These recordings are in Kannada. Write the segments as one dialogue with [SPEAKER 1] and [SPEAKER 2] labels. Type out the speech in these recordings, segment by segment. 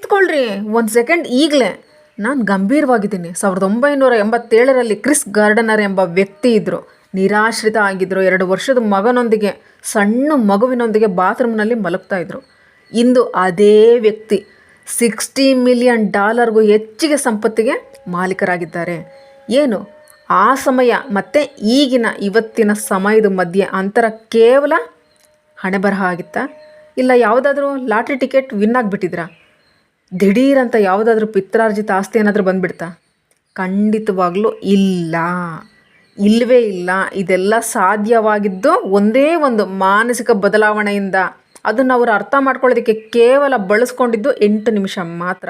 [SPEAKER 1] ನಿಂತ್ಕೊಳ್ರಿ. ಒಂದು ಸೆಕೆಂಡ್ ಈಗಲೇ. ನಾನು ಗಂಭೀರವಾಗಿದ್ದೀನಿ. ಸಾವಿರದ ಒಂಬೈನೂರ ಎಂಬತ್ತೇಳರಲ್ಲಿ ಕ್ರಿಸ್ ಗಾರ್ಡನರ್ ಎಂಬ ವ್ಯಕ್ತಿ ಇದ್ದರು ನಿರಾಶ್ರಿತ ಆಗಿದ್ದರು ಎರಡು ವರ್ಷದ ಮಗನೊಂದಿಗೆ, ಸಣ್ಣ ಮಗುವಿನೊಂದಿಗೆ ಬಾತ್ರೂಮ್ನಲ್ಲಿ ಮಲಗ್ತಾ ಇದ್ದರು ಇಂದು ಅದೇ ವ್ಯಕ್ತಿ ಸಿಕ್ಸ್ಟಿ ಮಿಲಿಯನ್ ಡಾಲರ್ಗೂ ಹೆಚ್ಚಿಗೆ ಸಂಪತ್ತಿಗೆ ಮಾಲೀಕರಾಗಿದ್ದಾರೆ. ಏನು? ಆ ಸಮಯ ಮತ್ತು ಈಗಿನ ಇವತ್ತಿನ ಸಮಯದ ಮಧ್ಯೆ ಅಂತರ ಕೇವಲ ಹಣೆ ಬರಹ ಆಗಿತ್ತಾ? ಇಲ್ಲ ಯಾವುದಾದ್ರೂ ಲಾಟ್ರಿ ಟಿಕೆಟ್ ವಿನ್ ಆಗಿಬಿಟ್ಟಿದ್ರಾ? ದಿಢೀರಂತ ಯಾವುದಾದ್ರೂ ಪಿತ್ರಾರ್ಜಿತ ಆಸ್ತಿ ಏನಾದರೂ ಬಂದ್ಬಿಡ್ತಾ? ಖಂಡಿತವಾಗ್ಲೂ ಇಲ್ಲ. ಇಲ್ಲವೇ ಇಲ್ಲ. ಇದೆಲ್ಲ ಸಾಧ್ಯವಾಗಿದ್ದು ಒಂದೇ ಒಂದು ಮಾನಸಿಕ ಬದಲಾವಣೆಯಿಂದ. ಅದನ್ನು ಅವರು ಅರ್ಥ ಮಾಡ್ಕೊಳ್ಳೋದಕ್ಕೆ ಕೇವಲ ಬಳಸ್ಕೊಂಡಿದ್ದು ಎಂಟು ನಿಮಿಷ ಮಾತ್ರ.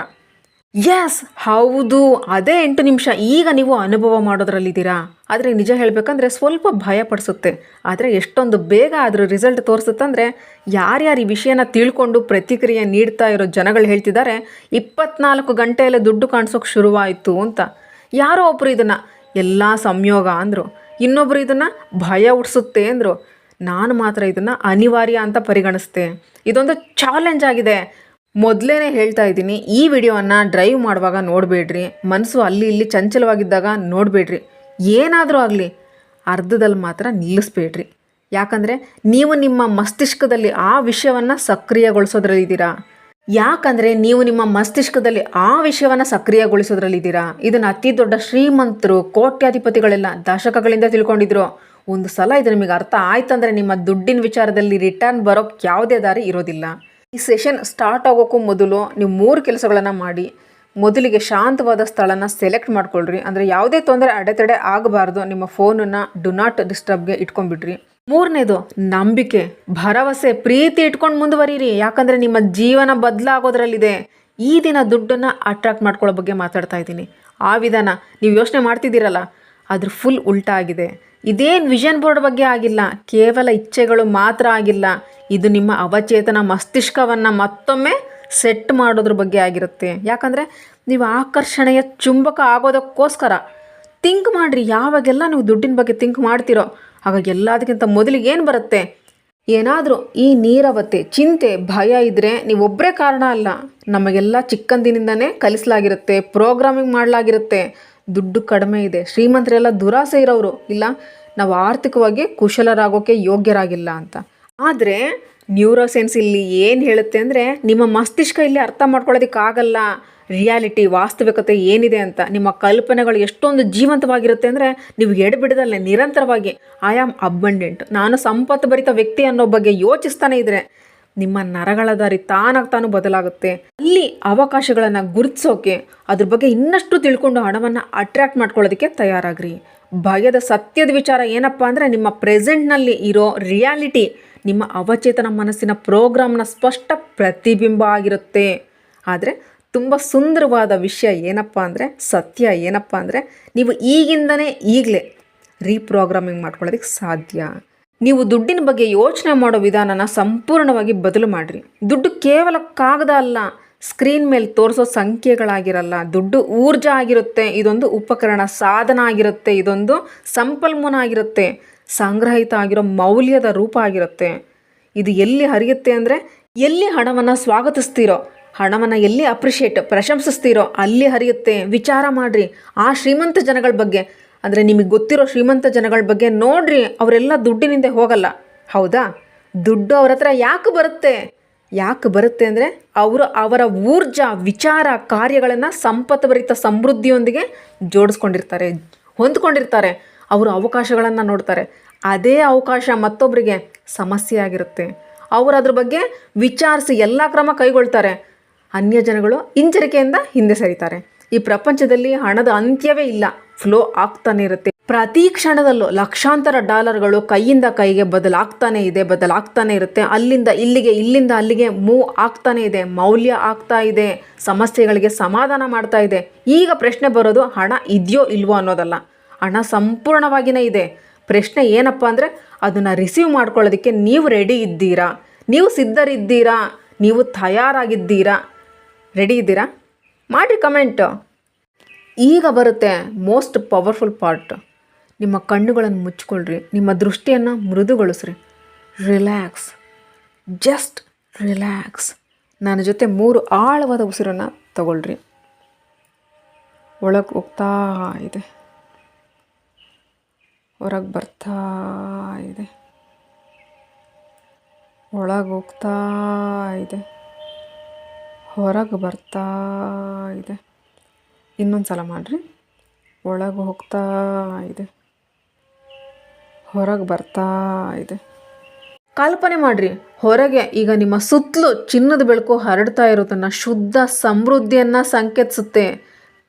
[SPEAKER 1] ಎಸ್ ಹೌದು. ಅದೇ ಎಂಟು ನಿಮಿಷ. ಈಗ ನೀವು ಅನುಭವ ಮಾಡೋದ್ರಲ್ಲಿದ್ದೀರಾ? ಆದರೆ ನಿಜ ಹೇಳಬೇಕಂದ್ರೆ ಸ್ವಲ್ಪ ಭಯ ಪಡಿಸುತ್ತೆ. ಆದರೆ ಎಷ್ಟೊಂದು ಬೇಗ ಅದರ ರಿಸಲ್ಟ್ ತೋರಿಸುತ್ತಂದರೆ ಯಾರ್ಯಾರು ಈ ವಿಷಯನ ತಿಳ್ಕೊಂಡು ಪ್ರತಿಕ್ರಿಯೆ ನೀಡ್ತಾ ಇರೋ ಜನಗಳು ಹೇಳ್ತಿದ್ದಾರೆ, ಇಪ್ಪತ್ನಾಲ್ಕು ಗಂಟೆಯಲ್ಲೇ ದುಡ್ಡು ಕಾಣಿಸೋಕೆ ಶುರುವಾಯಿತು ಅಂತ. ಯಾರೋ ಒಬ್ಬರು ಇದನ್ನು, ಎಲ್ಲ ಸಂಯೋಗ ಅಂದರು. ಇನ್ನೊಬ್ಬರು ಇದನ್ನು, ಭಯ ಹುಟ್ಟಿಸುತ್ತೆ ಅಂದರು. ನಾನು ಮಾತ್ರ ಇದನ್ನು ಅನಿವಾರ್ಯ ಅಂತ ಪರಿಗಣಿಸ್ತೆ ಇದೊಂದು ಚಾಲೆಂಜ್ ಆಗಿದೆ. ಮೊದಲೇ ಹೇಳ್ತಾ ಇದ್ದೀನಿ, ಈ ವಿಡಿಯೋವನ್ನು ಡ್ರೈವ್ ಮಾಡುವಾಗ ನೋಡಬೇಡ್ರಿ ಮನಸ್ಸು ಅಲ್ಲಿ ಇಲ್ಲಿ ಚಂಚಲವಾಗಿದ್ದಾಗ ನೋಡಬೇಡ್ರಿ. ಏನಾದರೂ ಆಗಲಿ, ಅರ್ಧದಲ್ಲಿ ಮಾತ್ರ ನಿಲ್ಲಿಸ್ಬೇಡ್ರಿ. ಯಾಕಂದರೆ ನೀವು ನಿಮ್ಮ ಮಸ್ತಿಷ್ಕದಲ್ಲಿ ಆ ವಿಷಯವನ್ನು ಸಕ್ರಿಯಗೊಳಿಸೋದ್ರಲ್ಲಿದ್ದೀರಾ? ಯಾಕಂದರೆ ನೀವು ನಿಮ್ಮ ಮಸ್ತಿಷ್ಕದಲ್ಲಿ ಆ ವಿಷಯವನ್ನು ಸಕ್ರಿಯಗೊಳಿಸೋದ್ರಲ್ಲಿದ್ದೀರಾ? ಇದನ್ನು ಅತಿ ದೊಡ್ಡ ಶ್ರೀಮಂತರು, ಕೋಟ್ಯಾಧಿಪತಿಗಳೆಲ್ಲ ದಶಕಗಳಿಂದ ತಿಳ್ಕೊಂಡಿದ್ರು. ಒಂದು ಸಲ ಇದು ನಿಮಗೆ ಅರ್ಥ ಆಯ್ತಂದರೆ ನಿಮ್ಮ ದುಡ್ಡಿನ ವಿಚಾರದಲ್ಲಿ ರಿಟರ್ನ್ ಬರೋಕ್ಕೆ ಯಾವುದೇ ದಾರಿ ಇರೋದಿಲ್ಲ. ಈ ಸೆಷನ್ ಸ್ಟಾರ್ಟ್ ಆಗೋಕ್ಕೂ ಮೊದಲು ನೀವು ಮೂರು ಕೆಲಸಗಳನ್ನು ಮಾಡಿ, ಮೊದಲಿಗೆ ಶಾಂತವಾದ ಸ್ಥಳನ ಸೆಲೆಕ್ಟ್ ಮಾಡ್ಕೊಳ್ರಿ. ಅಂದರೆ ಯಾವುದೇ ತೊಂದರೆ ಅಡೆತಡೆ ಆಗಬಾರ್ದು. ನಿಮ್ಮ ಫೋನನ್ನು ಡು ನಾಟ್ ಡಿಸ್ಟರ್ಬ್ಗೆ ಇಟ್ಕೊಂಡ್ಬಿಡ್ರಿ. ಮೂರನೇದು, ನಂಬಿಕೆ, ಭರವಸೆ, ಪ್ರೀತಿ ಇಟ್ಕೊಂಡು ಮುಂದುವರಿರಿ. ಯಾಕಂದರೆ ನಿಮ್ಮ ಜೀವನ ಬದಲಾಗೋದ್ರಲ್ಲಿದೆ. ಈ ದಿನ ದುಡ್ಡನ್ನು ಅಟ್ರಾಕ್ಟ್ ಮಾಡ್ಕೊಳ್ಳೋ ಬಗ್ಗೆ ಮಾತಾಡ್ತಾ ಇದ್ದೀನಿ. ಆ ವಿಧಾನ ನೀವು ಯೋಚನೆ ಮಾಡ್ತಿದ್ದೀರಲ್ಲ, ಅದ್ರ ಫುಲ್ ಉಲ್ಟಾ ಆಗಿದೆ. ಇದೇನು ವಿಷನ್ ಬೋರ್ಡ್ ಬಗ್ಗೆ ಆಗಿಲ್ಲ, ಕೇವಲ ಇಚ್ಛೆಗಳು ಮಾತ್ರ ಆಗಿಲ್ಲ. ಇದು ನಿಮ್ಮ ಅವಚೇತನ ಮಸ್ತಿಷ್ಕವನ್ನು ಮತ್ತೊಮ್ಮೆ ಸೆಟ್ ಮಾಡೋದ್ರ ಬಗ್ಗೆ ಆಗಿರುತ್ತೆ. ಯಾಕಂದರೆ ನೀವು ಆಕರ್ಷಣೆಯ ಚುಂಬಕ ಆಗೋದಕ್ಕೋಸ್ಕರ ಥಿಂಕ್ ಮಾಡಿರಿ, ಯಾವಾಗೆಲ್ಲ ನೀವು ದುಡ್ಡಿನ ಬಗ್ಗೆ ಥಿಂಕ್ ಮಾಡ್ತಿರೋ, ಆಗ ಎಲ್ಲದಕ್ಕಿಂತ ಮೊದಲಿಗೆ ಏನು ಬರುತ್ತೆ? ಏನಾದರೂ ಈ ನೀರವತೆ, ಚಿಂತೆ, ಭಯ ಇದ್ದರೆ ನೀವೊಬ್ಬರೇ ಕಾರಣ ಅಲ್ಲ. ನಮಗೆಲ್ಲ ಚಿಕ್ಕಂದಿನಿಂದನೇ ಕಲಿಸಲಾಗಿರುತ್ತೆ, ಪ್ರೋಗ್ರಾಮಿಂಗ್ ಮಾಡಲಾಗಿರುತ್ತೆ. ದುಡ್ಡು ಕಡಿಮೆ ಇದೆ. ಶ್ರೀಮಂತರೆಲ್ಲ ದುರಾಸೆ ಇರೋರು ಇಲ್ಲ, ನಾವು ಆರ್ಥಿಕವಾಗಿ ಕುಶಲರಾಗೋಕ್ಕೆ ಯೋಗ್ಯರಾಗಿಲ್ಲ ಅಂತ. ಆದರೆ ನ್ಯೂರೋಸೆನ್ಸ್ ಇಲ್ಲಿ ಏನು ಹೇಳುತ್ತೆ ಅಂದರೆ, ನಿಮ್ಮ ಮಸ್ತಿಷ್ಕ ಇಲ್ಲಿ ಅರ್ಥ ಮಾಡ್ಕೊಳ್ಳೋದಕ್ಕಾಗಲ್ಲ. ರಿಯಾಲಿಟಿ ವಾಸ್ತವಿಕತೆ ಏನಿದೆ ಅಂತ. ನಿಮ್ಮ ಕಲ್ಪನೆಗಳು ಎಷ್ಟೊಂದು ಜೀವಂತವಾಗಿರುತ್ತೆ ಅಂದರೆ, ನೀವು ಎಡಬಿಡದಲ್ಲೇ ನಿರಂತರವಾಗಿ ಐ ಆಮ್ ಅಬ್ಬಂಡೆಂಟ್ ನಾನು ಸಂಪತ್ತು ಭರಿತ ವ್ಯಕ್ತಿ ಅನ್ನೋ ಬಗ್ಗೆ ಯೋಚಿಸ್ತಾನೆ ಇದ್ರೆ ನಿಮ್ಮ ನರಗಳ ದಾರಿ ತಾನಾಗಿ ತಾನು ಬದಲಾಗುತ್ತೆ. ಅಲ್ಲಿ ಅವಕಾಶಗಳನ್ನು ಗುರುತಿಸೋಕೆ, ಅದ್ರ ಬಗ್ಗೆ ಇನ್ನಷ್ಟು ತಿಳ್ಕೊಂಡು ಹಣವನ್ನು ಅಟ್ರ್ಯಾಕ್ಟ್ ಮಾಡ್ಕೊಳ್ಳೋದಕ್ಕೆ ತಯಾರಾಗ್ರಿ. ಭಯದ ಸತ್ಯದ ವಿಚಾರ ಏನಪ್ಪ ಅಂದರೆ ನಿಮ್ಮ ಪ್ರೆಸೆಂಟ್ನಲ್ಲಿ ಇರೋ ರಿಯಾಲಿಟಿ ನಿಮ್ಮ ಅವಚೇತನ ಮನಸ್ಸಿನ ಪ್ರೋಗ್ರಾಮ್ನ ಸ್ಪಷ್ಟ ಪ್ರತಿಬಿಂಬ ಆಗಿರುತ್ತೆ. ಆದರೆ ತುಂಬ ಸುಂದರವಾದ ವಿಷಯ ಏನಪ್ಪ ಅಂದರೆ, ಸತ್ಯ ಏನಪ್ಪ ಅಂದರೆ, ನೀವು ಈಗಿಂದನೇ ಈಗಲೇ ರೀಪ್ರೋಗ್ರಾಮಿಂಗ್ ಮಾಡ್ಕೊಳ್ಳೋದಕ್ಕೆ ಸಾಧ್ಯ. ನೀವು ದುಡ್ಡಿನ ಬಗ್ಗೆ ಯೋಚನೆ ಮಾಡೋ ವಿಧಾನನ ಸಂಪೂರ್ಣವಾಗಿ ಬದಲು ಮಾಡಿರಿ. ದುಡ್ಡು ಕೇವಲ ಕಾಗದ ಅಲ್ಲ ಸ್ಕ್ರೀನ್ ಮೇಲೆ ತೋರಿಸೋ ಸಂಖ್ಯೆಗಳಾಗಿರಲ್ಲ, ದುಡ್ಡು ಊರ್ಜಾ ಆಗಿರುತ್ತೆ, ಇದೊಂದು ಉಪಕರಣ ಸಾಧನ ಆಗಿರುತ್ತೆ, ಇದೊಂದು ಸಂಪನ್ಮೂಲ ಆಗಿರುತ್ತೆ, ಸಂಗ್ರಹಿತ ಆಗಿರೋ ಮೌಲ್ಯದ ರೂಪ ಆಗಿರುತ್ತೆ. ಇದು ಎಲ್ಲಿ ಹರಿಯುತ್ತೆ ಅಂದರೆ, ಎಲ್ಲಿ ಹಣವನ್ನು ಸ್ವಾಗತಿಸ್ತೀರೋ, ಹಣವನ್ನು ಎಲ್ಲಿ ಅಪ್ರಿಷಿಯೇಟ್ ಪ್ರಶಂಸಿಸ್ತೀರೋ, ಅಲ್ಲಿ ಹರಿಯುತ್ತೆ. ವಿಚಾರ ಮಾಡಿರಿ. ಆ ಶ್ರೀಮಂತ ಜನಗಳ ಬಗ್ಗೆ ಅಂದರೆ ನಿಮಗೆ ಗೊತ್ತಿರೋ ಶ್ರೀಮಂತ ಜನಗಳ ಬಗ್ಗೆ ನೋಡ್ರಿ, ಅವರೆಲ್ಲ ದುಡ್ಡಿನಿಂದ ಹೋಗಲ್ಲ. ಹೌದಾ? ದುಡ್ಡು ಅವ್ರ ಹತ್ರ ಯಾಕೆ ಬರುತ್ತೆ? ಯಾಕೆ ಬರುತ್ತೆ ಅಂದರೆ ಅವರು ಅವರ ಊರ್ಜಾ, ವಿಚಾರ, ಕಾರ್ಯಗಳನ್ನು ಸಂಪತ್ಭರಿತ ಸಮೃದ್ಧಿಯೊಂದಿಗೆ ಜೋಡಿಸ್ಕೊಂಡಿರ್ತಾರೆ, ಹೊಂದ್ಕೊಂಡಿರ್ತಾರೆ. ಅವರು ಅವಕಾಶಗಳನ್ನು ನೋಡ್ತಾರೆ. ಅದೇ ಅವಕಾಶ ಮತ್ತೊಬ್ಬರಿಗೆ ಸಮಸ್ಯೆ ಆಗಿರುತ್ತೆ. ಅವರು ಅದ್ರ ಬಗ್ಗೆ ವಿಚಾರಿಸಿ ಎಲ್ಲ ಕ್ರಮ ಕೈಗೊಳ್ತಾರೆ. ಅನ್ಯ ಜನಗಳು ಹಿಂಜರಿಕೆಯಿಂದ ಹಿಂದೆ ಸರಿತಾರೆ. ಈ ಪ್ರಪಂಚದಲ್ಲಿ ಹಣದ ಅಂತ್ಯವೇ ಇಲ್ಲ. ಫ್ಲೋ ಆಗ್ತಾನೆ ಇರುತ್ತೆ. ಪ್ರತಿ ಕ್ಷಣದಲ್ಲೂ ಲಕ್ಷಾಂತರ ಡಾಲರ್ಗಳು ಕೈಯಿಂದ ಕೈಗೆ ಬದಲಾಗ್ತಾನೆ ಇದೆ, ಬದಲಾಗ್ತಾನೆ ಇರುತ್ತೆ. ಅಲ್ಲಿಂದ ಇಲ್ಲಿಗೆ, ಇಲ್ಲಿಂದ ಅಲ್ಲಿಗೆ ಮೂವ್ ಆಗ್ತಾನೆ ಇದೆ, ಮೌಲ್ಯ ಆಗ್ತಾ ಇದೆ, ಸಮಸ್ಯೆಗಳಿಗೆ ಸಮಾಧಾನ ಮಾಡ್ತಾ ಇದೆ. ಈಗ ಪ್ರಶ್ನೆ ಬರೋದು, ಹಣ ಇದೆಯೋ ಇಲ್ವೋ ಅನ್ನೋದಲ್ಲ. ಹಣ ಸಂಪೂರ್ಣವಾಗಿಯೇ ಇದೆ. ಪ್ರಶ್ನೆ ಏನಪ್ಪ ಅಂದರೆ, ಅದನ್ನು ರಿಸೀವ್ ಮಾಡ್ಕೊಳ್ಳೋದಕ್ಕೆ ನೀವು ರೆಡಿ ಇದ್ದೀರಾ? ನೀವು ಸಿದ್ಧರಿದ್ದೀರಾ? ನೀವು ತಯಾರಾಗಿದ್ದೀರಾ? ರೆಡಿ ಇದ್ದೀರಾ? ಮಾಡಿರಿ ಕಮೆಂಟು ಈಗ ಬರುತ್ತೆ ಮೋಸ್ಟ್ ಪವರ್ಫುಲ್ ಪಾರ್ಟ್ ನಿಮ್ಮ ಕಣ್ಣುಗಳನ್ನು ಮುಚ್ಕೊಳ್ರಿ ನಿಮ್ಮ ದೃಷ್ಟಿಯನ್ನು ಮೃದುಗೊಳಿಸ್ರಿ. ರಿಲ್ಯಾಕ್ಸ್ ಜಸ್ಟ್ ರಿಲ್ಯಾಕ್ಸ್ ನನ್ನ ಜೊತೆ ಮೂರು ಆಳವಾದ ಉಸಿರನ್ನು ತಗೊಳ್ರಿ. ಒಳಗೆ ಹೋಗ್ತಾ ಇದೆ. ಹೊರಗೆ ಬರ್ತಾ ಇದೆ. ಒಳಗೆ ಹೋಗ್ತಾ ಇದೆ. ಹೊರಗೆ ಬರ್ತಾ ಇದೆ. ಇನ್ನೊಂದು ಸಲ ಮಾಡಿರಿ. ಒಳಗೆ ಹೋಗ್ತಾ ಇದೆ. ಹೊರಗೆ ಬರ್ತಾ ಇದೆ. ಕಲ್ಪನೆ ಮಾಡಿರಿ, ಹೊರಗೆ ಈಗ ನಿಮ್ಮ ಸುತ್ತಲೂ ಚಿನ್ನದ ಬೆಳಕು ಹರಡ್ತಾ ಇರೋದನ್ನು ಶುದ್ಧ ಸಮೃದ್ಧಿಯನ್ನು ಸಂಕೇತಿಸುತ್ತೆ.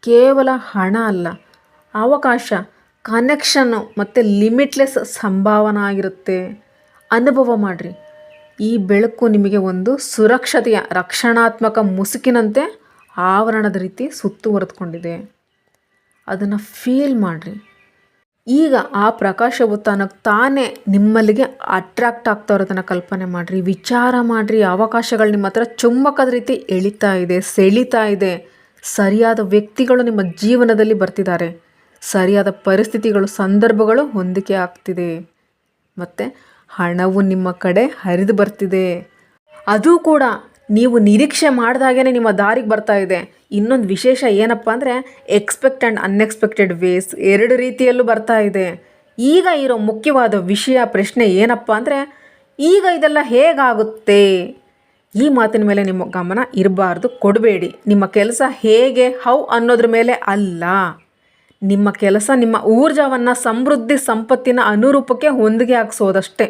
[SPEAKER 1] ಕೇವಲ ಹಣ ಅಲ್ಲ, ಅವಕಾಶ ಕನೆಕ್ಷನ್ನು ಮತ್ತು ಲಿಮಿಟ್ಲೆಸ್ ಸಂಭಾವನೆ ಆಗಿರುತ್ತೆ. ಅನುಭವ ಮಾಡಿರಿ, ಈ ಬೆಳಕು ನಿಮಗೆ ಒಂದು ಸುರಕ್ಷತೆಯ ರಕ್ಷಣಾತ್ಮಕ ಮುಸುಕಿನಂತೆ ಆವರಣದ ರೀತಿ ಸುತ್ತುವರೆದುಕೊಂಡಿದೆ ಅದನ್ನು ಫೀಲ್ ಮಾಡಿರಿ. ಈಗ ಆ ಪ್ರಕಾಶವು ತನಗೆ ತಾನೇ ನಿಮ್ಮಲ್ಲಿಗೆ ಅಟ್ರಾಕ್ಟ್ ಆಗ್ತಾ ಇರೋದನ್ನು ಕಲ್ಪನೆ ಮಾಡಿರಿ. ವಿಚಾರ ಮಾಡಿರಿ. ಅವಕಾಶಗಳು ನಿಮ್ಮ ಹತ್ರ ಚುಂಬಕದ ರೀತಿ ಎಳಿತಾ ಇದೆ, ಸೆಳಿತಾ ಇದೆ. ಸರಿಯಾದ ವ್ಯಕ್ತಿಗಳು ನಿಮ್ಮ ಜೀವನದಲ್ಲಿ ಬರ್ತಿದ್ದಾರೆ. ಸರಿಯಾದ ಪರಿಸ್ಥಿತಿಗಳು, ಸಂದರ್ಭಗಳು ಹೊಂದಿಕೆ ಆಗ್ತಿದೆ. ಮತ್ತು ಹಣವು ನಿಮ್ಮ ಕಡೆ ಹರಿದು ಬರ್ತಿದೆ. ಅದು ಕೂಡ ನೀವು ನಿರೀಕ್ಷೆ ಮಾಡಿದಾಗೇ ನಿಮ್ಮ ದಾರಿಗೆ ಬರ್ತಾ ಇದೆ. ಇನ್ನೊಂದು ವಿಶೇಷ ಏನಪ್ಪ ಅಂದರೆ ಎಕ್ಸ್ಪೆಕ್ಟ್ ಆ್ಯಂಡ್ ಅನ್ಎಕ್ಸ್ಪೆಕ್ಟೆಡ್ ವೇಸ್ ಎರಡು ರೀತಿಯಲ್ಲೂ ಬರ್ತಾ ಇದೆ. ಈಗ ಇರೋ ಮುಖ್ಯವಾದ ವಿಷಯ ಪ್ರಶ್ನೆ ಏನಪ್ಪ ಅಂದರೆ ಈಗ ಇದೆಲ್ಲ ಹೇಗಾಗುತ್ತೆ? ಈ ಮಾತಿನ ಮೇಲೆ ನಿಮ್ಮ ಗಮನ ಇರಬಾರ್ದು, ಕೊಡಬೇಡಿ. ನಿಮ್ಮ ಕೆಲಸ ಹೇಗೆ ಹೌ ಅನ್ನೋದ್ರ ಮೇಲೆ ಅಲ್ಲ. ನಿಮ್ಮ ಕೆಲಸ ನಿಮ್ಮ ಊರ್ಜಾವನ್ನು ಸಮೃದ್ಧಿ, ಸಂಪತ್ತಿನ ಅನುರೂಪಕ್ಕೆ ಹೊಂದಿಗೆ ಹಾಕ್ಸೋದಷ್ಟೇ.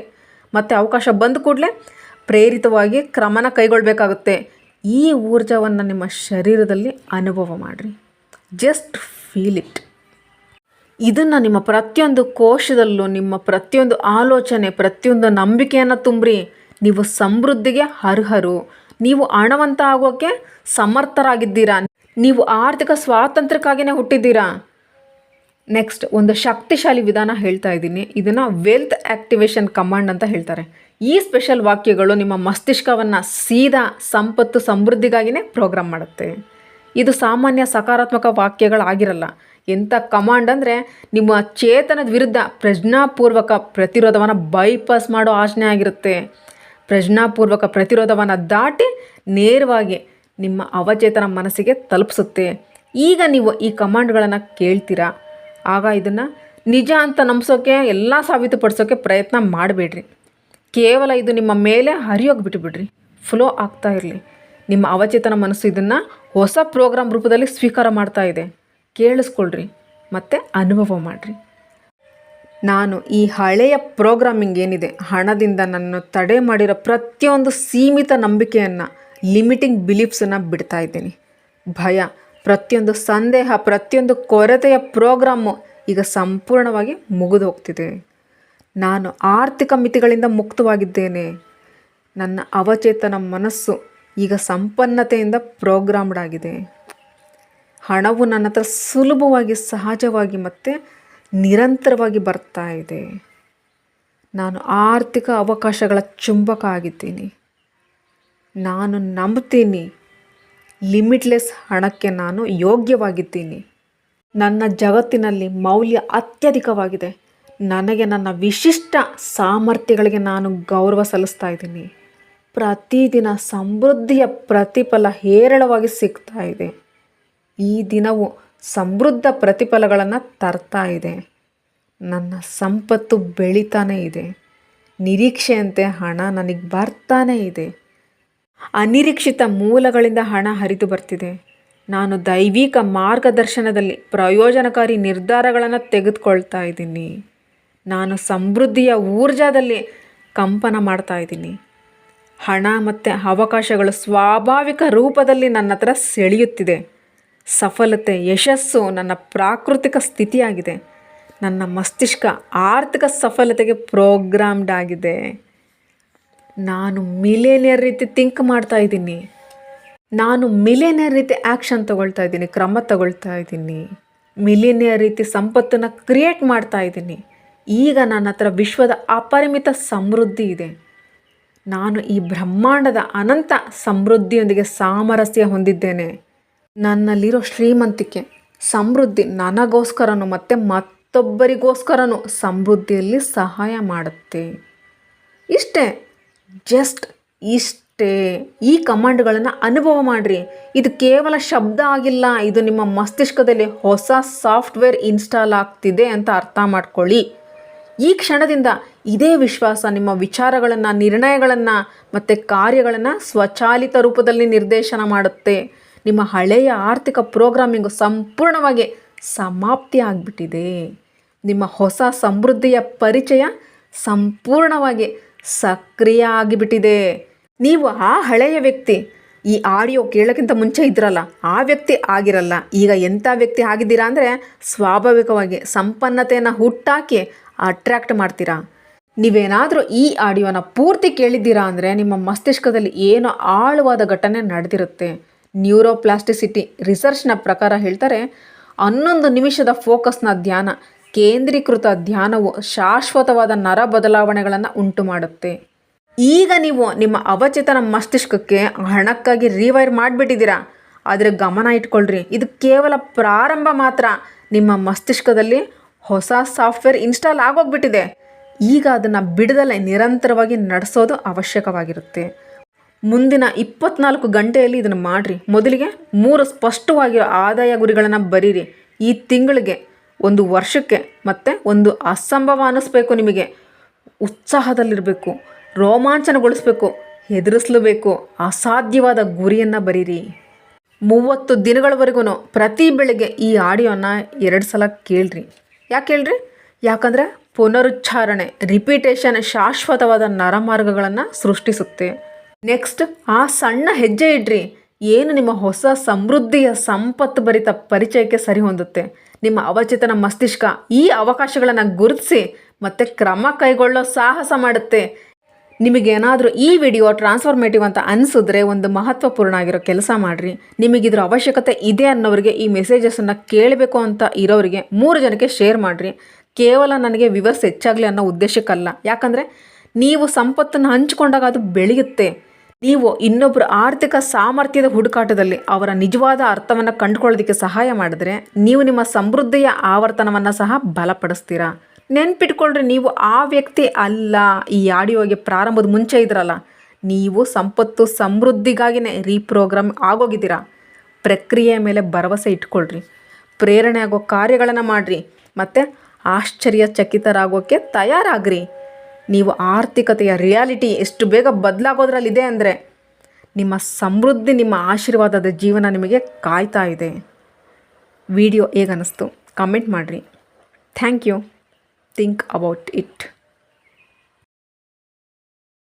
[SPEAKER 1] ಮತ್ತು ಅವಕಾಶ ಬಂದ ಕೂಡಲೇ ಪ್ರೇರಿತವಾಗಿ ಕ್ರಮನ ಕೈಗೊಳ್ಳಬೇಕಾಗುತ್ತೆ ಈ ಊರ್ಜವನ್ನು ನಿಮ್ಮ ಶರೀರದಲ್ಲಿ ಅನುಭವ ಮಾಡಿರಿ. ಜಸ್ಟ್ ಫೀಲ್ ಇಟ್ ಇದನ್ನು ನಿಮ್ಮ ಪ್ರತಿಯೊಂದು ಕೋಶದಲ್ಲೂ, ನಿಮ್ಮ ಪ್ರತಿಯೊಂದು ಆಲೋಚನೆ, ಪ್ರತಿಯೊಂದು ನಂಬಿಕೆಯನ್ನು ತುಂಬ್ರಿ. ನೀವು ಸಮೃದ್ಧಿಗೆ ಅರ್ಹರು. ನೀವು ಹಣವಂತ ಆಗೋಕ್ಕೆ ಸಮರ್ಥರಾಗಿದ್ದೀರಾ. ನೀವು ಆರ್ಥಿಕ ಸ್ವಾತಂತ್ರ್ಯಕ್ಕಾಗಿಯೇ ಹುಟ್ಟಿದ್ದೀರಾ. ನೆಕ್ಸ್ಟ್ ಒಂದು ಶಕ್ತಿಶಾಲಿ ವಿಧಾನ ಹೇಳ್ತಾ ಇದ್ದೀನಿ. ಇದನ್ನು ವೆಲ್ತ್ ಆ್ಯಕ್ಟಿವೇಶನ್ ಕಮಾಂಡ್ ಅಂತ ಹೇಳ್ತಾರೆ. ಈ ಸ್ಪೆಷಲ್ ವಾಕ್ಯಗಳು ನಿಮ್ಮ ಮಸ್ತಿಷ್ಕವನ್ನು ಸೀದಾ ಸಂಪತ್ತು ಸಮೃದ್ಧಿಗಾಗಿಯೇ ಪ್ರೋಗ್ರಾಮ್ ಮಾಡುತ್ತೆ. ಇದು ಸಾಮಾನ್ಯ ಸಕಾರಾತ್ಮಕ ವಾಕ್ಯಗಳಾಗಿರಲ್ಲ. ಎಂಥ ಕಮಾಂಡ್ ಅಂದರೆ ನಿಮ್ಮ ಚೇತನದ ವಿರುದ್ಧ ಪ್ರಜ್ಞಾಪೂರ್ವಕ ಪ್ರತಿರೋಧವನ್ನು ಬೈಪಾಸ್ ಮಾಡೋ ಆಜ್ಞೆ ಆಗಿರುತ್ತೆ. ಪ್ರಜ್ಞಾಪೂರ್ವಕ ಪ್ರತಿರೋಧವನ್ನು ದಾಟಿ ನೇರವಾಗಿ ನಿಮ್ಮ ಅವಚೇತನ ಮನಸ್ಸಿಗೆ ತಲುಪಿಸುತ್ತೆ. ಈಗ ನೀವು ಈ ಕಮಾಂಡ್ಗಳನ್ನು ಕೇಳ್ತೀರಾ? ಆಗ ಇದನ್ನು ನಿಜ ಅಂತ ನಂಬಿಸೋಕ್ಕೆ ಎಲ್ಲ ಸಾಬೀತುಪಡಿಸೋಕ್ಕೆ ಪ್ರಯತ್ನ ಮಾಡಬೇಡ್ರಿ. ಕೇವಲ ಇದು ನಿಮ್ಮ ಮೇಲೆ ಹರಿಯೋಗಿ ಬಿಟ್ಟುಬಿಡ್ರಿ ಫ್ಲೋ ಆಗ್ತಾ ಇರಲಿ. ನಿಮ್ಮ ಅವಚೇತನ ಮನಸ್ಸು ಇದನ್ನು ಹೊಸ ಪ್ರೋಗ್ರಾಮ್ ರೂಪದಲ್ಲಿ ಸ್ವೀಕಾರ ಮಾಡ್ತಾ ಇದೆ. ಕೇಳಿಸ್ಕೊಳ್ರಿ. ಮತ್ತು ಅನುಭವ ಮಾಡಿರಿ. ನಾನು ಈ ಹಳೆಯ ಪ್ರೋಗ್ರಾಮಿಂಗ್ ಏನಿದೆ, ಹಣದಿಂದ ನನ್ನ ತಡೆ ಮಾಡಿರೋ ಪ್ರತಿಯೊಂದು ಸೀಮಿತ ನಂಬಿಕೆಯನ್ನು ಲಿಮಿಟಿಂಗ್ ಬಿಲೀಫ್ಸನ್ನು ಬಿಡ್ತಾ ಇದ್ದೀನಿ. ಭಯ, ಪ್ರತಿಯೊಂದು ಸಂದೇಹ, ಪ್ರತಿಯೊಂದು ಕೊರತೆಯ ಪ್ರೋಗ್ರಾಮು ಈಗ ಸಂಪೂರ್ಣವಾಗಿ ಮುಗಿದು ಹೋಗ್ತಿದೆ. ನಾನು ಆರ್ಥಿಕ ಮಿತಿಗಳಿಂದ ಮುಕ್ತವಾಗಿದ್ದೇನೆ. ನನ್ನ ಅವಚೇತನ ಮನಸ್ಸು ಈಗ ಸಂಪನ್ನತೆಯಿಂದ ಪ್ರೋಗ್ರಾಮ್ಡ್ ಆಗಿದೆ. ಹಣವು ನನ್ನ ಹತ್ರ ಸುಲಭವಾಗಿ, ಸಹಜವಾಗಿ ಮತ್ತು ನಿರಂತರವಾಗಿ ಬರ್ತಾ ಇದೆ. ನಾನು ಆರ್ಥಿಕ ಅವಕಾಶಗಳ ಚುಂಬಕ ಆಗಿದ್ದೀನಿ. ನಾನು ನಂಬ್ತೀನಿ ಲಿಮಿಟ್ಲೆಸ್ ಹಣಕ್ಕೆ ನಾನು ಯೋಗ್ಯವಾಗಿದ್ದೀನಿ. ನನ್ನ ಜಗತ್ತಿನಲ್ಲಿ ಮೌಲ್ಯ ಅತ್ಯಧಿಕವಾಗಿದೆ. ನನಗೆ ನನ್ನ ವಿಶಿಷ್ಟ ಸಾಮರ್ಥ್ಯಗಳಿಗೆ ನಾನು ಗೌರವ ಸಲ್ಲಿಸ್ತಾ ಇದ್ದೀನಿ. ಪ್ರತಿದಿನ ಸಮೃದ್ಧಿಯ ಪ್ರತಿಫಲ ಹೇರಳವಾಗಿ ಸಿಗ್ತಾ ಇದೆ. ಈ ದಿನವು ಸಮೃದ್ಧ ಪ್ರತಿಫಲಗಳನ್ನು ತರ್ತಾ ಇದೆ. ನನ್ನ ಸಂಪತ್ತು ಬೆಳೀತಾನೇ ಇದೆ. ನಿರೀಕ್ಷೆಯಂತೆ ಹಣ ನನಗೆ ಬರ್ತಾನೇ ಇದೆ. ಅನಿರೀಕ್ಷಿತ ಮೂಲಗಳಿಂದ ಹಣ ಹರಿದು ಬರ್ತಿದೆ. ನಾನು ದೈವಿಕ ಮಾರ್ಗದರ್ಶನದಲ್ಲಿ ಪ್ರಯೋಜನಕಾರಿ ನಿರ್ಧಾರಗಳನ್ನು ತೆಗೆದುಕೊಳ್ತಾ ಇದ್ದೀನಿ. ನಾನು ಸಮೃದ್ಧಿಯ ಊರ್ಜಾದಲ್ಲಿ ಕಂಪನ ಮಾಡ್ತಾ ಇದ್ದೀನಿ. ಹಣ ಮತ್ತು ಅವಕಾಶಗಳು ಸ್ವಾಭಾವಿಕ ರೂಪದಲ್ಲಿ ನನ್ನ ಹತ್ರ ಸೆಳೆಯುತ್ತಿದೆ. ಸಫಲತೆ, ಯಶಸ್ಸು ನನ್ನ ಪ್ರಾಕೃತಿಕ ಸ್ಥಿತಿಯಾಗಿದೆ. ನನ್ನ ಮಸ್ತಿಷ್ಕ ಆರ್ಥಿಕ ಸಫಲತೆಗೆ ಪ್ರೋಗ್ರಾಮ್ಡ್ ಆಗಿದೆ. ನಾನು ಮಿಲೇನಿಯರ್ ರೀತಿ ಥಿಂಕ್ ಮಾಡ್ತಾ ಇದ್ದೀನಿ. ನಾನು ಮಿಲೇನಿಯರ್ ರೀತಿ ಆ್ಯಕ್ಷನ್ ತಗೊಳ್ತಾ ಇದ್ದೀನಿ, ಕ್ರಮ ತಗೊಳ್ತಾ ಇದ್ದೀನಿ. ಮಿಲೇನಿಯರ್ ರೀತಿ ಸಂಪತ್ತನ್ನು ಕ್ರಿಯೇಟ್ ಮಾಡ್ತಾ ಇದ್ದೀನಿ. ಈಗ ನನ್ನ ಹತ್ರ ವಿಶ್ವದ ಅಪರಿಮಿತ ಸಮೃದ್ಧಿ ಇದೆ. ನಾನು ಈ ಬ್ರಹ್ಮಾಂಡದ ಅನಂತ ಸಮೃದ್ಧಿಯೊಂದಿಗೆ ಸಾಮರಸ್ಯ ಹೊಂದಿದ್ದೇನೆ. ನನ್ನಲ್ಲಿರೋ ಶ್ರೀಮಂತಿಕೆ, ಸಮೃದ್ಧಿ ನನಗೋಸ್ಕರನು ಮತ್ತು ಮತ್ತೊಬ್ಬರಿಗೋಸ್ಕರನು ಸಮೃದ್ಧಿಯಲ್ಲಿ ಸಹಾಯ ಮಾಡುತ್ತೆ. ಇಷ್ಟೇ, ಜಸ್ಟ್ ಇಷ್ಟೇ. ಈ ಕಮಾಂಡ್ಗಳನ್ನು ಅನುಭವ ಮಾಡಿರಿ. ಇದು ಕೇವಲ ಶಬ್ದ ಆಗಿಲ್ಲ. ಇದು ನಿಮ್ಮ ಮಸ್ತಿಷ್ಕದಲ್ಲಿ ಹೊಸ ಸಾಫ್ಟ್ವೇರ್ ಇನ್ಸ್ಟಾಲ್ ಆಗ್ತಿದೆ ಅಂತ ಅರ್ಥ ಮಾಡ್ಕೊಳ್ಳಿ. ಈ ಕ್ಷಣದಿಂದ ಇದೇ ವಿಶ್ವಾಸ ನಿಮ್ಮ ವಿಚಾರಗಳನ್ನು, ನಿರ್ಣಯಗಳನ್ನು ಮತ್ತು ಕಾರ್ಯಗಳನ್ನು ಸ್ವಚಾಲಿತ ರೂಪದಲ್ಲಿ ನಿರ್ದೇಶನ ಮಾಡುತ್ತೆ. ನಿಮ್ಮ ಹಳೆಯ ಆರ್ಥಿಕ ಪ್ರೋಗ್ರಾಮಿಂಗು ಸಂಪೂರ್ಣವಾಗಿ ಸಮಾಪ್ತಿ ಆಗಿಬಿಟ್ಟಿದೆ. ನಿಮ್ಮ ಹೊಸ ಸಮೃದ್ಧಿಯ ಪರಿಚಯ ಸಂಪೂರ್ಣವಾಗಿ ಸಕ್ರಿಯ ಆಗಿಬಿಟ್ಟಿದೆ. ನೀವು ಆ ಹಳೆಯ ವ್ಯಕ್ತಿ, ಈ ಆಡಿಯೋ ಕೇಳೋಕ್ಕಿಂತ ಮುಂಚೆ ಇದ್ರಲ್ಲ, ಆ ವ್ಯಕ್ತಿ ಆಗಿರಲ್ಲ. ಈಗ ಎಂಥ ವ್ಯಕ್ತಿ ಆಗಿದ್ದೀರಾ ಅಂದರೆ ಸ್ವಾಭಾವಿಕವಾಗಿ ಸಂಪನ್ನತೆಯನ್ನು ಹುಟ್ಟಾಕಿ ಅಟ್ರ್ಯಾಕ್ಟ್ ಮಾಡ್ತೀರಾ? ನೀವೇನಾದರೂ ಈ ಆಡಿಯೋನ ಪೂರ್ತಿ ಕೇಳಿದ್ದೀರಾ ಅಂದರೆ ನಿಮ್ಮ ಮಸ್ತಿಷ್ಕದಲ್ಲಿ ಏನೋ ಆಳವಾದ ಘಟನೆ ನಡೆದಿರುತ್ತೆ. ನ್ಯೂರೋಪ್ಲಾಸ್ಟಿಸಿಟಿ ರಿಸರ್ಚ್ನ ಪ್ರಕಾರ ಹೇಳ್ತಾರೆ, ಹನ್ನೊಂದು ನಿಮಿಷದ ಫೋಕಸ್ನ ಧ್ಯಾನ, ಕೇಂದ್ರೀಕೃತ ಧ್ಯಾನವು ಶಾಶ್ವತವಾದ ನರ ಬದಲಾವಣೆಗಳನ್ನು ಉಂಟು ಮಾಡುತ್ತೆ ಈಗ ನೀವು ನಿಮ್ಮ ಅವಚೇತನ ಮಸ್ತಿಷ್ಕಕ್ಕೆ ಹಣಕ್ಕಾಗಿ ರಿವೈರ್ ಮಾಡಿಬಿಟ್ಟಿದ್ದೀರಾ. ಆದರೆ ಗಮನ ಇಟ್ಕೊಳ್ರಿ, ಇದು ಕೇವಲ ಪ್ರಾರಂಭ ಮಾತ್ರ. ನಿಮ್ಮ ಮಸ್ತಿಷ್ಕದಲ್ಲಿ ಹೊಸ ಸಾಫ್ಟ್ವೇರ್ ಇನ್ಸ್ಟಾಲ್ ಆಗೋಗ್ಬಿಟ್ಟಿದೆ. ಈಗ ಅದನ್ನು ಬಿಡದಲ್ಲೇ ನಿರಂತರವಾಗಿ ನಡೆಸೋದು ಅವಶ್ಯಕವಾಗಿರುತ್ತೆ. ಮುಂದಿನ ಇಪ್ಪತ್ನಾಲ್ಕು ಗಂಟೆಯಲ್ಲಿ ಇದನ್ನು ಮಾಡಿರಿ. ಮೊದಲಿಗೆ ಮೂರು ಸ್ಪಷ್ಟವಾಗಿರೋ ಆದಾಯ ಗುರಿಗಳನ್ನು ಬರೀರಿ. ಈ ತಿಂಗಳಿಗೆ ಒಂದು ವರ್ಷಕ್ಕೆ ಮತ್ತು ಒಂದು ಅಸಂಭವ ಅನ್ನಿಸ್ಬೇಕು ನಿಮಗೆ. ಉತ್ಸಾಹದಲ್ಲಿರಬೇಕು, ರೋಮಾಂಚನಗೊಳಿಸ್ಬೇಕು, ಹೆದರಿಸ್ಲಬೇಕು, ಅಸಾಧ್ಯವಾದ ಗುರಿಯನ್ನು ಬರೀರಿ. ಮೂವತ್ತು ದಿನಗಳವರೆಗೂ ಪ್ರತಿ ಬೆಳಗ್ಗೆ ಈ ಆಡಿಯೋನ ಎರಡು ಸಲ ಕೇಳ್ರಿ. ಯಾಕೆ ಹೇಳ್ರಿ? ಯಾಕಂದರೆ ಪುನರುಚ್ಚಾರಣೆ ರಿಪಿಟೇಷನ್ ಶಾಶ್ವತವಾದ ನರಮಾರ್ಗಗಳನ್ನು ಸೃಷ್ಟಿಸುತ್ತೆ. ನೆಕ್ಸ್ಟ್ ಆ ಸಣ್ಣ ಹೆಜ್ಜೆ ಇಡ್ರಿ. ಏನು ನಿಮ್ಮ ಹೊಸ ಸಮೃದ್ಧಿಯ ಸಂಪತ್ತು ಭರಿತ ಪರಿಚಯಕ್ಕೆ ಸರಿ ಹೊಂದುತ್ತೆ. ನಿಮ್ಮ ಅವಚೇತನ ಮಸ್ತಿಷ್ಕ ಈ ಅವಕಾಶಗಳನ್ನು ಗುರುತಿಸಿ ಮತ್ತು ಕ್ರಮ ಕೈಗೊಳ್ಳೋ ಸಾಹಸ ಮಾಡುತ್ತೆ. ನಿಮಗೇನಾದರೂ ಈ ವಿಡಿಯೋ ಟ್ರಾನ್ಸ್ಫಾರ್ಮೇಟಿವ್ ಅಂತ ಅನಿಸಿದ್ರೆ ಒಂದು ಮಹತ್ವಪೂರ್ಣ ಆಗಿರೋ ಕೆಲಸ ಮಾಡಿರಿ. ನಿಮಗಿದ್ರ ಅವಶ್ಯಕತೆ ಇದೆ ಅನ್ನೋರಿಗೆ ಈ ಮೆಸೇಜಸನ್ನು ಕೇಳಬೇಕು ಅಂತ ಇರೋರಿಗೆ ಮೂರು ಜನಕ್ಕೆ ಶೇರ್ ಮಾಡಿರಿ. ಕೇವಲ ನನಗೆ ವಿವರ್ಸ್ ಹೆಚ್ಚಾಗಲಿ ಅನ್ನೋ ಉದ್ದೇಶಕ್ಕಲ್ಲ. ಯಾಕಂದರೆ ನೀವು ಸಂಪತ್ತನ್ನು ಹಂಚಿಕೊಂಡಾಗ ಅದು ಬೆಳೆಯುತ್ತೆ. ನೀವು ಇನ್ನೊಬ್ಬರ ಆರ್ಥಿಕ ಸಾಮರ್ಥ್ಯದ ಹುಡುಕಾಟದಲ್ಲಿ ಅವರ ನಿಜವಾದ ಅರ್ಥವನ್ನು ಕಂಡುಕೊಳ್ಳೋದಕ್ಕೆ ಸಹಾಯ ಮಾಡಿದ್ರೆ ನೀವು ನಿಮ್ಮ ಸಮೃದ್ಧಿಯ ಆವರ್ತನವನ್ನು ಸಹ ಬಲಪಡಿಸ್ತೀರಾ. ನೆನ್ಪಿಟ್ಕೊಳ್ರಿ, ನೀವು ಆ ವ್ಯಕ್ತಿ ಅಲ್ಲ. ಈ ಆಡಿಯೋಗೆ ಪ್ರಾರಂಭದ ಮುಂಚೆ ಇದ್ರಲ್ಲ, ನೀವು ಸಂಪತ್ತು ಸಮೃದ್ಧಿಗಾಗಿನೇ ರೀಪ್ರೋಗ್ರಾಮ್ ಆಗೋಗಿದ್ದೀರಾ? ಪ್ರಕ್ರಿಯೆ ಮೇಲೆ ಭರವಸೆ ಇಟ್ಕೊಳ್ರಿ. ಪ್ರೇರಣೆ ಆಗೋ ಕಾರ್ಯಗಳನ್ನು ಮಾಡಿರಿ. ಮತ್ತು ಆಶ್ಚರ್ಯಚಕಿತರಾಗೋಕ್ಕೆ ತಯಾರಾಗ್ರಿ. ನೀವು ಆರ್ಥಿಕತೆಯ ರಿಯಾಲಿಟಿ ಎಷ್ಟು ಬೇಗ ಬದಲಾಗೋದ್ರಲ್ಲಿದೆ ಅಂದರೆ, ನಿಮ್ಮ ಸಮೃದ್ಧಿ, ನಿಮ್ಮ ಆಶೀರ್ವಾದದ ಜೀವನ ನಿಮಗೆ ಕಾಯ್ತಾ ಇದೆ. ವಿಡಿಯೋ ಹೇಗನ್ನಿಸ್ತು? ಕಮೆಂಟ್ ಮಾಡಿರಿ. Thank you. Think about it